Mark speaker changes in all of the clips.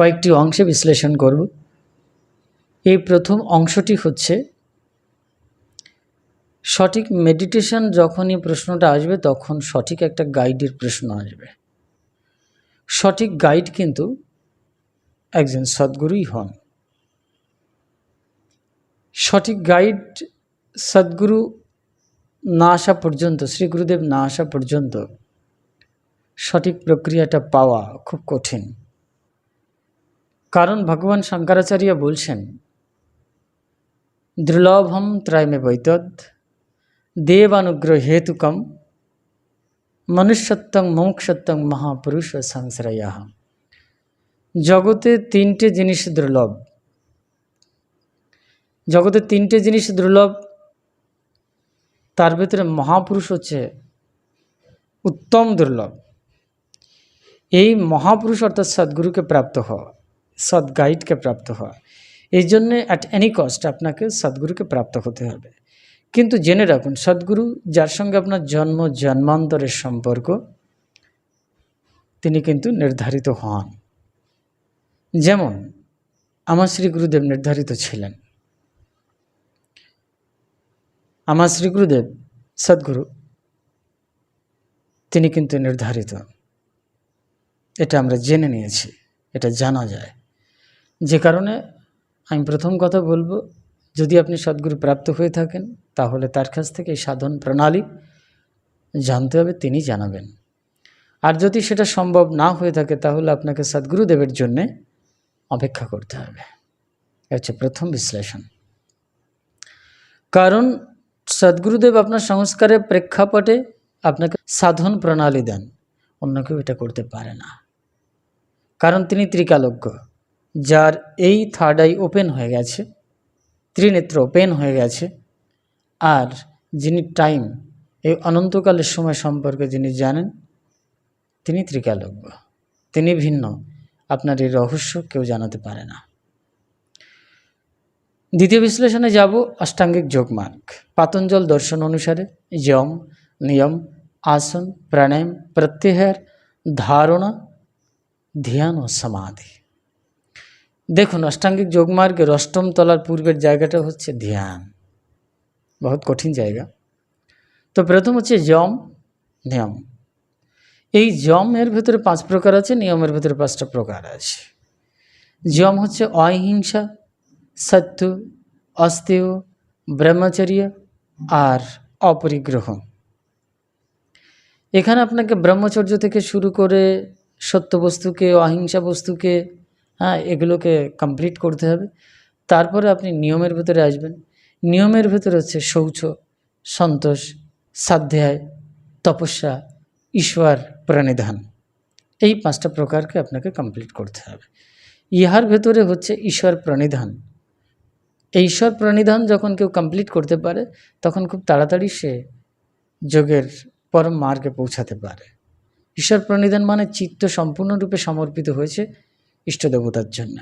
Speaker 1: কয়েকটি অংশে বিশ্লেষণ করব। এই প্রথম অংশটি হচ্ছে, সঠিক মেডিটেশন যখনই প্রশ্নটা আসবে তখন সঠিক একটা গাইডের প্রশ্ন আসবে। সঠিক গাইড কিন্তু একজন সদ্গুরুই হন। সঠিক গাইড সদ্গুরু না আসা পর্যন্ত, শ্রী গুরুদেব না আসা পর্যন্ত সঠিক প্রক্রিয়াটা পাওয়া খুব কঠিন। কারণ ভগবান শঙ্করাচার্য বলছেন, দুর্লভম ত্রয়মে বৈতদ দেবানুগ্রহ হেতুকম মনুষ্যত্বং মোক্ষত্বং মহাপুরুষ সংশ্রয়া। জগতে তিনটে জিনিস দুর্লভ। জগতে তিনটে জিনিস দুর্লভ, তার ভিতরে মহাপুরুষ হচ্ছে উত্তম দুর্লভ। এই মহাপুরুষ অর্থাৎ সদ্গুরুকে প্রাপ্ত হওয়া। সৎ গাইডকে প্রাপ্ত হওয়া। এই জন্যে অ্যাট এনি কস্ট আপনাকে সদ্গুরুকে প্রাপ্ত হতে হবে। কিন্তু জেনে রাখুন, সদ্গুরু যার সঙ্গে আপনার জন্ম, জন্মান্তরের সম্পর্ক, তিনি কিন্তু নির্ধারিত হন। যেমন, আমার শ্রী গুরুদেব নির্ধারিত ছিলেন। আমার শ্রী গুরুদেব সদ্গুরু, তিনি কিন্তু নির্ধারিত। এটা আমরা জেনে নিয়েছি, এটা জানা যায়। যে কারণে আমি প্রথম কথা বলব, যদি আপনি সদ্গুরু প্রাপ্ত হয়ে থাকেন, তাহলে তার কাছ থেকে এই সাধন প্রণালী জানতে হবে, তিনি জানাবেন। আর যদি সেটা সম্ভব না হয়ে থাকে, তাহলে আপনাকে সদ্গুরুদেবের জন্যে অপেক্ষা করতে হবে। হচ্ছে প্রথম বিশ্লেষণ। কারণ সদ্গুরুদেব আপনার সংস্কারের প্রেক্ষাপটে আপনাকে সাধন প্রণালী দেন, অন্য কেউ এটা করতে পারে না। কারণ তিনি ত্রিকালজ্ঞ। যার এই থার্ড আই ওপেন হয়ে গেছে, ত্রিনেত্র ওপেন হয়ে গেছে, আর যিনি টাইম এই অনন্তকালের সময় সম্পর্কে যিনি জানেন, তিনি ত্রিকালজ্ঞ। তিনি ভিন্ন, আপনার এই রহস্য কেউ জানাতে পারে না। দ্বিতীয় বিশ্লেষণে যাব, অষ্টাঙ্গিক যোগমার্গ। পাতঞ্জল দর্শন অনুসারে যম, নিয়ম, আসন, প্রাণায়াম, প্রত্যাহার ধারণা, ধ্যান ও সমাধি। দেখুন, অষ্টাঙ্গিক যোগমার্গের অষ্টম তলার পূর্বের জায়গাটা হচ্ছে ধ্যান। বহুত কঠিন জায়গা। তো প্রথম হচ্ছে যম, নিয়ম। এই যমের ভেতরে পাঁচ প্রকার আছে, নিয়মের ভেতরে পাঁচটা প্রকার আছে। যম হচ্ছে অহিংসা, সত্য অস্তেয় ব্রহ্মচর্য আর অপরিগ্রহ। এখানে আপনাকে ব্রহ্মচর্য থেকে শুরু করে সত্য বস্তুকে, অহিংসা বস্তুকে হ্যাঁ এগুলোকে কমপ্লিট করতে হবে। তারপরে আপনি নিয়মের ভেতরে আসবেন। নিয়মের ভেতরে হচ্ছে শৌচ, সন্তোষ, সাধ্যায়, তপস্যা, ঈশ্বর প্রণিধান এই পাঁচটা প্রকারকে আপনাকে কমপ্লিট করতে হবে। ইহার ভেতরে হচ্ছে ঈশ্বর প্রণিধান এই ঈশ্বর প্রণিধান যখন কেউ কমপ্লিট করতে পারে, তখন খুব তাড়াতাড়ি সে যোগের পরম মার্গে পৌঁছাতে পারে। ঈশ্বর প্রণিধান মানে চিত্ত সম্পূর্ণরূপে সমর্পিত হয়েছে। ইষ্টদেবতার জন্য।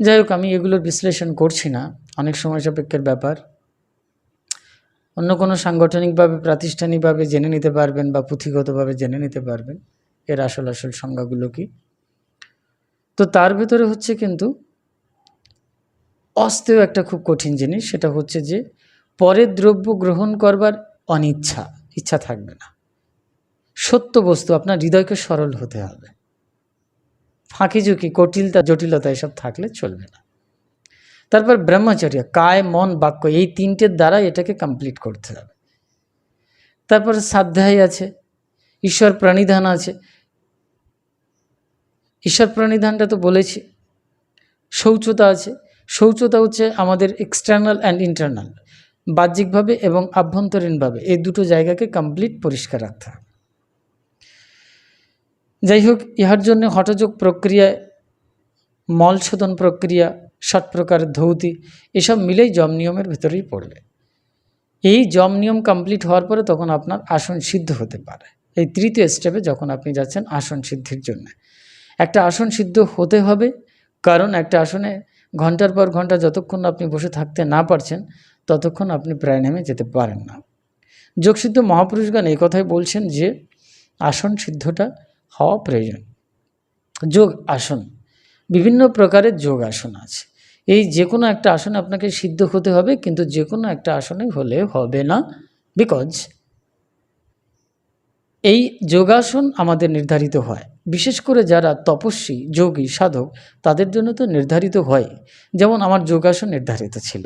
Speaker 1: যাই হোক, আমি এগুলোর বিশ্লেষণ করছি না। অনেক সময় সাপেক্ষের ব্যাপার। অন্য কোনো সাংগঠনিকভাবে, প্রাতিষ্ঠানিকভাবে জেনে নিতে পারবেন বা পুঁথিগতভাবে জেনে নিতে পারবেন। এর আসল আসল সংজ্ঞাগুলো কি? তো তার ভেতরে হচ্ছে কিন্তু অস্তেও একটা খুব কঠিন জিনিস। সেটা হচ্ছে যে, পরের দ্রব্য গ্রহণ করবার অনিচ্ছা, ইচ্ছা থাকবে না। সত্য বস্তু, আপনার হৃদয়কে সরল হতে হবে। ফাঁকি ঝুঁকি কটিলতা জটিলতা এসব থাকলে চলবে না। তারপর ব্রহ্মচর্য, কায়, মন, বাক্য, এই তিনটের দ্বারা এটাকে কমপ্লিট করতে হবে। তারপর সাধ্যায় আছে, ঈশ্বর প্রাণিধান আছে। ঈশ্বর প্রাণিধানটা তো বলেছি, শৌচতা আছে। শৌচতা হচ্ছে আমাদের এক্সটার্নাল অ্যান্ড ইন্টারনাল বাহ্যিকভাবে এবং আভ্যন্তরীণভাবে, এই দুটো জায়গাকে কমপ্লিট পরিষ্কার রাখতে হবে। যাই হোক ইহার জন্য হঠযোগ প্রক্রিয়ায় মল শোধন প্রক্রিয়া, ষট প্রকার ধৌতি, এসব মিলেই জম নিয়মের ভেতরেই পড়বে। এই জম নিয়ম কমপ্লিট হওয়ার পরে তখন আপনার আসন সিদ্ধ হতে পারে। এই তৃতীয় স্টেপে যখন আপনি যাচ্ছেন আসন সিদ্ধির জন্য। একটা আসন সিদ্ধ হতে হবে, কারণ একটা আসনে ঘণ্টার পর ঘণ্টা যতক্ষণ আপনি বসে থাকতে না পারছেন, ততক্ষণ আপনি প্রায় নেমে যেতে পারেন না। যোগসিদ্ধ মহাপুরুষগণ এই কথাই বলছেন যে, আসন সিদ্ধটা হওয়া প্রয়োজন। যোগ আসন, বিভিন্ন প্রকারের যোগ আসন আছে। এই যে কোনো একটা আসনে আপনাকে সিদ্ধ হতে হবে, কিন্তু যে কোনো একটা আসনে হলে হবে না বিকজ এই যোগাসন আমাদের নির্ধারিত হয়। বিশেষ করে যারা তপস্বী, যোগী, সাধক, তাদের জন্য তো নির্ধারিত হয়। যেমন আমার যোগাসন নির্ধারিত ছিল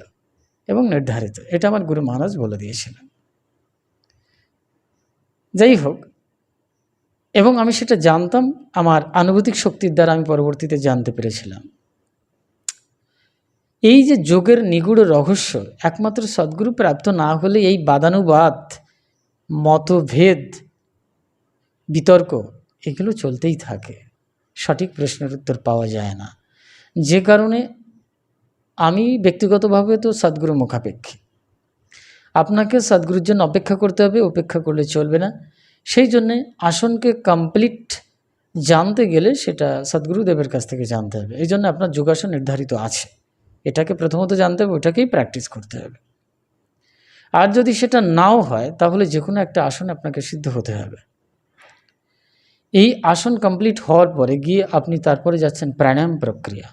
Speaker 1: এবং নির্ধারিত। এটা আমার গুরু মহারাজ বলে দিয়েছিলেন। যাই হোক এবং আমি সেটা জানতাম, আমার আনুভূতিক শক্তির দ্বারা আমি পরবর্তীতে জানতে পেরেছিলাম। এই যে যোগের নিগুড় রহস্য, একমাত্র সদ্গুরু প্রাপ্ত না হলে এই বাদানুবাদ, মতভেদ, বিতর্ক, এগুলো চলতেই থাকে। সঠিক প্রশ্নের উত্তর পাওয়া যায় না। যে কারণে আমি ব্যক্তিগতভাবে তো সদ্গুরু মুখাপেক্ষী। আপনাকে সদ্গুরুর জন্য অপেক্ষা করতে হবে, অপেক্ষা করলে চলবে না। সেই জন্যে আসনকে কমপ্লিট জানতে গেলে সেটা সদ্গুরুদেবের কাছ থেকে জানতে হবে। এই জন্য আপনার যোগাসন নির্ধারিত আছে। এটাকে প্রথমত জানতে হবে ওটাকেই প্র্যাকটিস করতে হবে। আর যদি সেটা নাও হয়, তাহলে যে কোনো একটা আসন আপনাকে সিদ্ধ হতে হবে। এই আসন কমপ্লিট হওয়ার পরে গিয়ে আপনি তারপরে যাচ্ছেন প্রাণায়াম প্রক্রিয়া।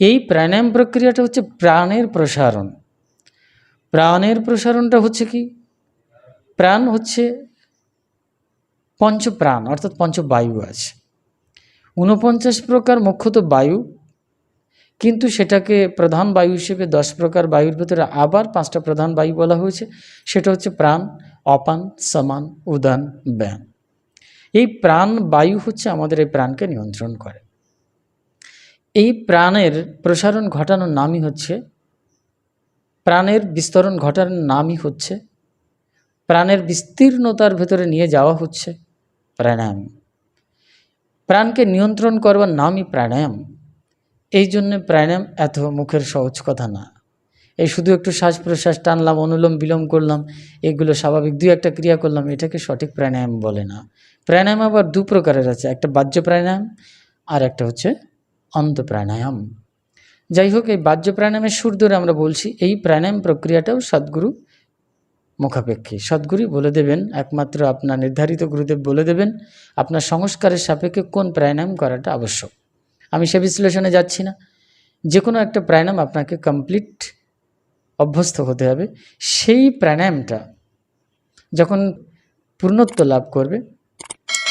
Speaker 1: এই প্রাণায়াম প্রক্রিয়াটা হচ্ছে প্রাণের প্রসারণ। প্রাণের প্রসারণটা হচ্ছে কি? প্রাণ হচ্ছে পঞ্চপ্রাণ, অর্থাৎ পঞ্চবায়ু আছে। ঊনপঞ্চাশ প্রকার, মুখ্যত বায়ু, কিন্তু সেটাকে প্রধান বায়ু হিসেবে দশ প্রকার বায়ুর ভেতরে আবার পাঁচটা প্রধান বায়ু বলা হয়েছে। সেটা হচ্ছে প্রাণ, অপান, সমান, উদান, ব্যান। এই প্রাণ বায়ু হচ্ছে আমাদের এই প্রাণকে নিয়ন্ত্রণ করে। এই প্রাণের প্রসারণ ঘটানোর নামই হচ্ছে, প্রাণের বিস্তরণ ঘটানোর নামই হচ্ছে, প্রাণের বিস্তীর্ণতার ভেতরে নিয়ে যাওয়া হচ্ছে প্রাণায়াম। প্রাণকে নিয়ন্ত্রণ করবার নামই প্রাণায়াম। এই জন্যে প্রাণায়াম এত মুখের সহজ কথা না। এই শুধু একটু শ্বাস প্রশ্বাস টানলাম, অনুলোম বিলোম করলাম, এগুলো স্বাভাবিক। দুই একটা ক্রিয়া করলাম, এটাকে সঠিক প্রাণায়াম বলে না। প্রাণায়াম আবার দু প্রকারের আছে, একটা বাহ্য প্রাণায়াম আর একটা হচ্ছে অন্ত প্রাণায়াম। যাই হোক, এই বাহ্য প্রাণায়ামের সুর ধরে আমরা বলছি, এই প্রাণায়াম প্রক্রিয়াটাও সদ্গুরু মুখাপেক্ষী। সদ্গুরুই বলে দেবেন, একমাত্র আপনার নির্ধারিত গুরুদেব বলে দেবেন, আপনার সংস্কারের সাপেক্ষে কোন প্রাণায়াম করাটা আবশ্যক। আমি সে বিশ্লেষণে যাচ্ছি না। যে কোনো একটা প্রাণায়াম আপনাকে কমপ্লিট অভ্যস্ত হতে হবে। সেই প্রাণায়ামটা যখন পূর্ণত্ব লাভ করবে,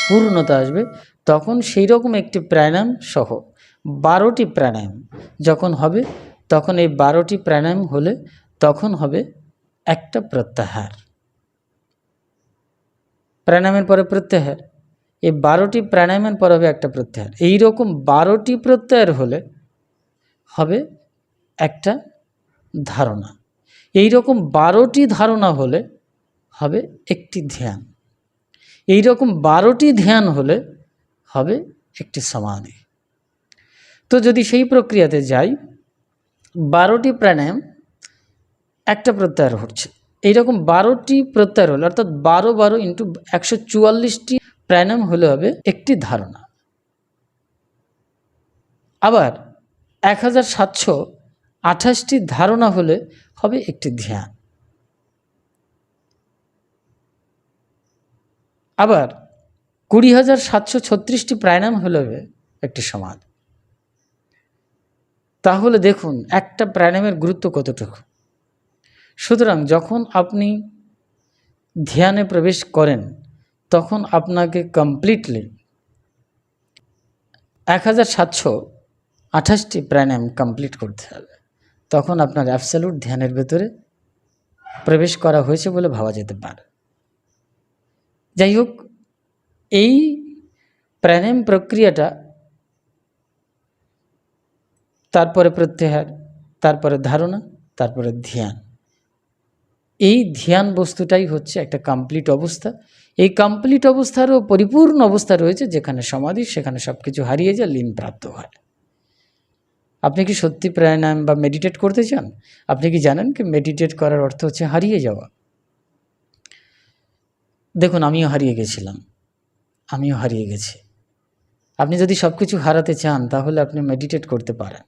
Speaker 1: পূর্ণতা আসবে, তখন সেই রকম একটি প্রাণায়াম সহ বারোটি প্রাণায়াম যখন হবে, তখন এই বারোটি প্রাণায়াম হলে তখন হবে একটা প্রত্যাহার। প্রাণায়ামের পরে প্রত্যাহার। এই বারোটি প্রাণায়ামের পর হবে একটা প্রত্যাহার। এই রকম বারোটি প্রত্যাহার হলে হবে একটা ধারণা। এই রকম বারোটি ধারণা হলে হবে একটি ধ্যান। এই রকম বারোটি ধ্যান হলে হবে একটি সমাধি। তো যদি সেই প্রক্রিয়াতে যাই, বারোটি প্রাণায়াম একটা প্রত্যাহার হচ্ছে এইরকম বারোটি প্রত্যাহার হলে, অর্থাৎ বারো বারো ইন্টু একশো চুয়াল্লিশটি প্রাণায়াম হলে হবে একটি ধারণা। আবার এক হাজার সাতশো আঠাশটি ধারণা হলে হবে একটি ধ্যান। আবার কুড়ি হাজার সাতশো ছত্রিশটি প্রাণায়াম হলে হবে একটি সমাধ। তাহলে দেখুন একটা প্রাণায়ামের গুরুত্ব কতটুকু। সুতরাং যখন আপনি ধ্যানে প্রবেশ করেন, তখন আপনাকে কমপ্লিটলি এক হাজার সাতশো আঠাশটি প্রাণায়াম কমপ্লিট করতে হবে। তখন আপনার অ্যাবসলিউট ধ্যানের ভেতরে প্রবেশ করা হয়েছে বলে ভাবা যেতে পারে। যাই হোক, এই প্রাণায়াম প্রক্রিয়াটা তারপরে প্রত্যাহার, তারপরে ধারণা, তারপরে ধ্যান। এই ধ্যান বস্তুটাই হচ্ছে একটা কমপ্লিট অবস্থা। এই কমপ্লিট অবস্থারও পরিপূর্ণ অবস্থা রয়েছে, যেখানে সমাধি, সেখানে সব কিছু হারিয়ে যায়, লীন প্রাপ্ত হয়। আপনি কি সত্যি প্রাণায়াম বা মেডিটেট করতে চান? আপনি কি জানেন কি মেডিটেট করার অর্থ হচ্ছে হারিয়ে যাওয়া? দেখুন, আমিও হারিয়ে গেছিলাম। আমিও হারিয়ে গেছি। আপনি যদি সব কিছু হারাতে চান, তাহলে আপনি মেডিটেট করতে পারেন।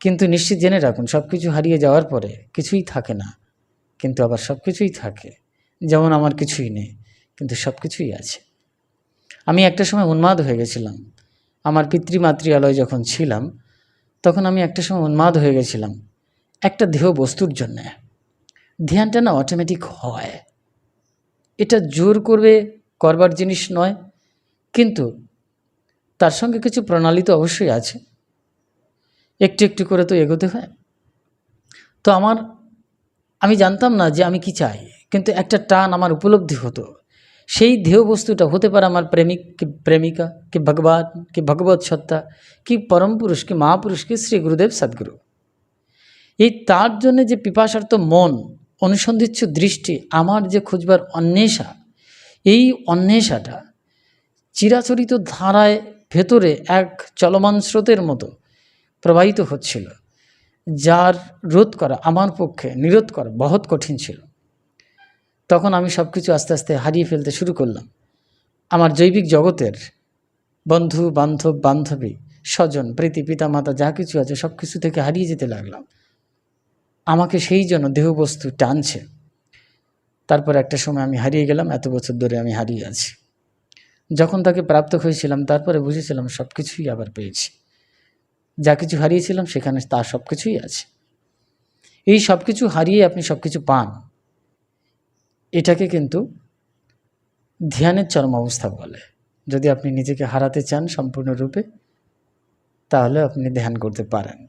Speaker 1: কিন্তু নিশ্চিত জেনে রাখুন সব কিছু হারিয়ে যাওয়ার পরে কিছুই থাকে না। কিন্তু আবার সব কিছুই থাকে। যেমন আমার কিছুই নেই, কিন্তু সব কিছুই আছে। আমি একটা সময় উন্মাদ হয়ে গেছিলাম। আমার পিতৃমাতৃয়ালয় যখন ছিলাম, তখন আমি একটা সময় উন্মাদ হয়ে গেছিলাম, একটা দেহ বস্তুর জন্যে। ধ্যানটা না অটোমেটিক হয়। এটা জোর করবে করবার জিনিস নয়, কিন্তু তার সঙ্গে কিছু প্রণালী তো অবশ্যই আছে। একটু একটু করে তো এগোতে হয়। তো আমার আমি জানতাম না যে আমি কি চাই, কিন্তু একটা টান আমার উপলব্ধি হতো। সেই দেহ বস্তুটা হতে পারে আমার প্রেমিক কি প্রেমিকা, কি ভগবান, কি ভগবত সত্তা, কি পরম পুরুষ, কি মহাপুরুষ, কি শ্রী গুরুদেব, সদ্গুরু। এই তার জন্য যে পিপাসার্থ মন, অনুসন্ধিচ্ছ দৃষ্টি, আমার যে খুঁজবার অন্বেষা, এই অন্বেষাটা চিরাচরিত ধারায় ভেতরে এক চলমান স্রোতের মতো প্রবাহিত হচ্ছিল। যার রোধ করা, আমার পক্ষে নিরোধ করা বহুত কঠিন ছিল। তখন আমি সব কিছু আস্তে আস্তে হারিয়ে ফেলতে শুরু করলাম। আমার জৈবিক জগতের বন্ধু, বান্ধব, বান্ধবী, স্বজন, প্রীতি পিতা মাতা যা কিছু আছে সব কিছু থেকে হারিয়ে যেতে লাগলাম। আমাকে সেই জন্য দেহবস্তু টানছে। তারপর একটা সময় আমি হারিয়ে গেলাম, এত বছর ধরে আমি হারিয়ে আছি। যখন তাকে প্রাপ্ত হয়েছিলাম, তারপরে বুঝেছিলাম সব কিছুই আবার পেয়েছি। যা কিছু হারিয়েছিলাম সেখানে তার সব কিছুই আছে। এই সব কিছু হারিয়ে আপনি সব কিছু পান। এটাকে কিন্তু ধ্যানের চরম অবস্থা বলে। যদি আপনি নিজেকে হারাতে চান সম্পূর্ণরূপে, তাহলে আপনি ধ্যান করতে পারেন।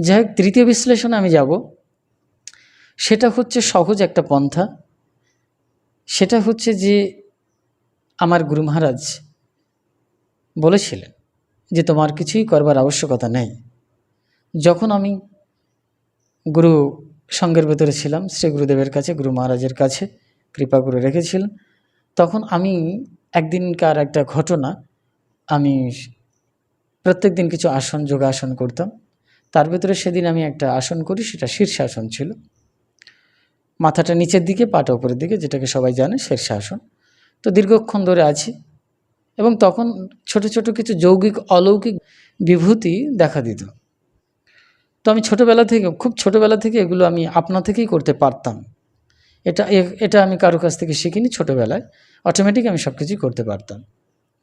Speaker 1: যাই হোক, তৃতীয় বিশ্লেষণে আমি যাব। সেটা হচ্ছে সহজ একটা পন্থা। সেটা হচ্ছে যে আমার গুরু মহারাজ বলেছিলেন যে তোমার কিছুই করবার আবশ্যকতা নেই। যখন আমি গুরু সঙ্গের ভেতরে ছিলাম, শ্রী গুরুদেবের কাছে, গুরু মহারাজের কাছে কৃপা করে রেখেছিলেন তখন আমি একদিনকার একটা ঘটনা আমি প্রত্যেক দিন কিছু আসন যোগাসন করতাম। তার ভেতরে সেদিন আমি একটা আসন করি, সেটা শীর্ষাসন ছিল। মাথাটা নিচের দিকে, পাটা উপরের দিকে, যেটাকে সবাই জানে, শীর্ষাসন। তো দীর্ঘক্ষণ ধরে আছি। এবং তখন ছোট ছোট কিছু যৌগিক অলৌকিক বিভূতি দেখা দিত। তো আমি ছোটোবেলা থেকে, খুব ছোটোবেলা থেকে এগুলো আমি আপনা থেকেই করতে পারতাম। এটা এটা আমি কারও কাছ থেকে শিখিনি ছোটোবেলায় অটোমেটিক আমি সব কিছুই করতে পারতাম।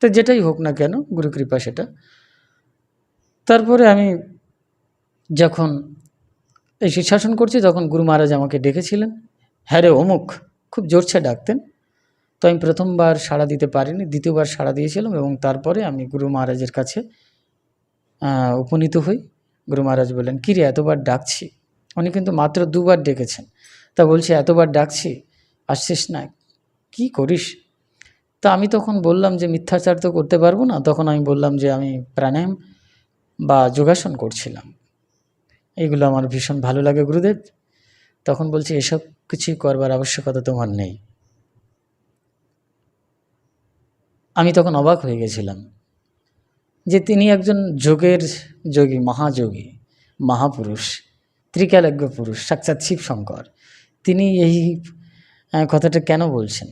Speaker 1: তো যেটাই হোক না কেন গুরুকৃপা সেটা। তারপরে আমি যখন এই শীর্ষাসন করছি, তখন গুরু মহারাজ আমাকে ডেকেছিলেন। হ্যাঁ রে অমুক, খুব জোরছে ডাকতেন। তো আমি প্রথমবার সাড়া দিতে পারিনি, দ্বিতীয়বার সাড়া দিয়েছিলাম এবং তারপরে আমি গুরু মহারাজের কাছে উপনীত হই। গুরু মহারাজ বললেন, কী রে, এতবার ডাকছি? উনি কিন্তু মাত্র দুবার ডেকেছেন। তা বলছে, এতবার ডাকছি, আসছিস না, কি করিস? তা আমি তখন বললাম যে, মিথ্যাচার তো করতে পারব না। তখন আমি বললাম যে, আমি প্রাণায়াম বা যোগাসন করছিলাম। এগুলো আমার ভীষণ ভালো লাগে গুরুদেব। তখন বলছে, এসব কিছুই করবার আবশ্যকতা তোমার নেই। আমি তখন অবাক হয়ে গেছিলাম যে তিনি একজন যোগের যোগী, মহাযোগী, মহাপুরুষ, ত্রিকালজ্ঞ পুরুষ, সাক্ষাৎ শিব শঙ্কর তিনি এই কথাটা কেন বলছেন?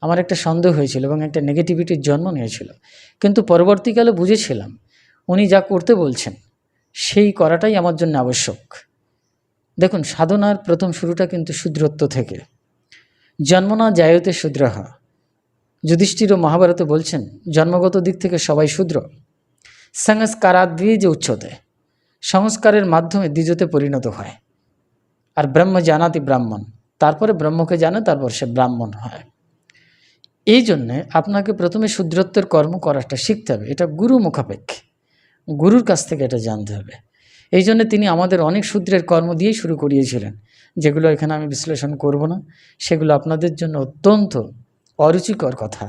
Speaker 1: আমার একটা সন্দেহ হয়েছিল এবং একটা নেগেটিভিটির জন্ম নিয়েছিল। কিন্তু পরবর্তীকালে বুঝেছিলাম, উনি যা করতে বলছেন, সেই করাটাই আমার জন্য আবশ্যক। দেখুন, সাধনার প্রথম শুরুটা কিন্তু শূদ্রত্ব থেকে। জন্মনা জায়তে শূদ্রহ যুধিষ্ঠির ও মহাভারতে বলছেন, জন্মগত দিক থেকে সবাই শূদ্র। সংস্কারাদ্বীজ উচ্চতে সংস্কারের মাধ্যমে দ্বিজতে পরিণত হয়। আর ব্রহ্ম জানাতি ব্রাহ্মণ। তারপরে ব্রহ্মকে জানে, তারপর সে ব্রাহ্মণ হয়। এই জন্যে আপনাকে প্রথমে শূদ্রত্বের কর্ম করাটা শিখতে হবে। এটা গুরু মুখাপেক্ষে। গুরুর কাছ থেকে এটা জানতে হবে। এই জন্য তিনি আমাদের অনেক শূদ্রের কর্ম দিয়েই শুরু করিয়েছিলেন, যেগুলো এখানে আমি বিশ্লেষণ করব না। সেগুলো আপনাদের জন্য অত্যন্ত অরুচিকর কথা,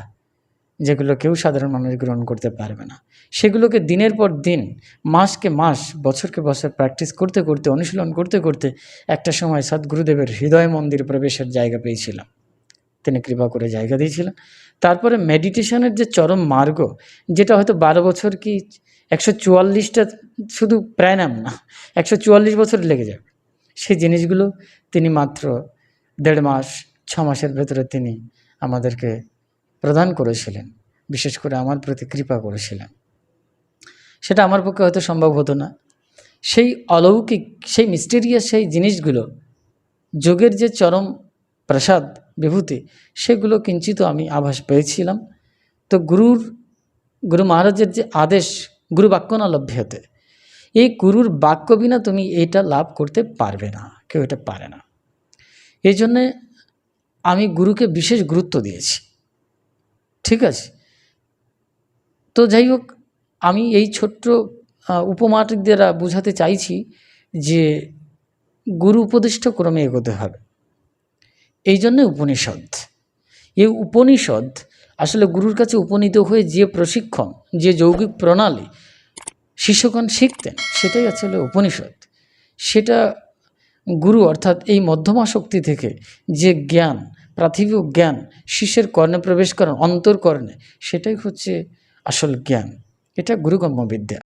Speaker 1: যেগুলো কেউ সাধারণ মানুষ গ্রহণ করতে পারবে না। সেগুলোকে দিনের পর দিন, মাসকে মাস, বছরকে বছর প্র্যাকটিস করতে করতে, অনুশীলন করতে করতে একটা সময় সদ্গুরুদেবের হৃদয় মন্দির প্রবেশের জায়গা পেয়েছিলাম। তিনি কৃপা করে জায়গা দিয়েছিলেন। তারপরে মেডিটেশনের যে চরম মার্গ, যেটা হয়তো বারো বছর কি একশো চুয়াল্লিশটা শুধু প্রাণায়াম না, একশো চুয়াল্লিশ বছর লেগে যাবে। সেই জিনিসগুলো তিনি মাত্র দেড় মাস, ছ মাসের ভেতরে তিনি আমাদেরকে প্রদান করেছিলেন। বিশেষ করে আমার প্রতি কৃপা করেছিলেন। সেটা আমার পক্ষে হয়তো সম্ভব হতো না। সেই অলৌকিক, সেই মিস্টেরিয়াস সেই জিনিসগুলো, যোগের যে চরম প্রসাদ বিভূতি, সেগুলো কিঞ্চিত আমি আভাস পেয়েছিলাম। তো গুরুর, গুরু মহারাজের যে আদেশ, গুরু বাক্য না লভ্যতে এই গুরুর বাক্য বিনা তুমি এটা লাভ করতে পারবে না, কেউ এটা পারে না। এই জন্যে আমি গুরুকে বিশেষ গুরুত্ব দিয়েছি। ঠিক আছে? তো যাই হোক, আমি এই ছোট্ট উপমাটিক দ্বারা বোঝাতে চাইছি যে গুরু উপদিষ্ট ক্রমে এগোতে হবে। এই জন্যে উপনিষদ। এই উপনিষদ আসলে গুরুর কাছে উপনীত হয়ে যে প্রশিক্ষণ, যে যৌগিক প্রণালী শিষ্যগণ শিখতেন, সেটাই আসলে উপনিষদ। সেটা গুরু অর্থাৎ এই মধ্যমা শক্তি থেকে যে জ্ঞান, প্রাথমিক জ্ঞান শিষ্যের কর্ণে প্রবেশ করেন অন্তর্কর্ণে সেটাই হচ্ছে আসল জ্ঞান। এটা গুরুগম্য বিদ্যা।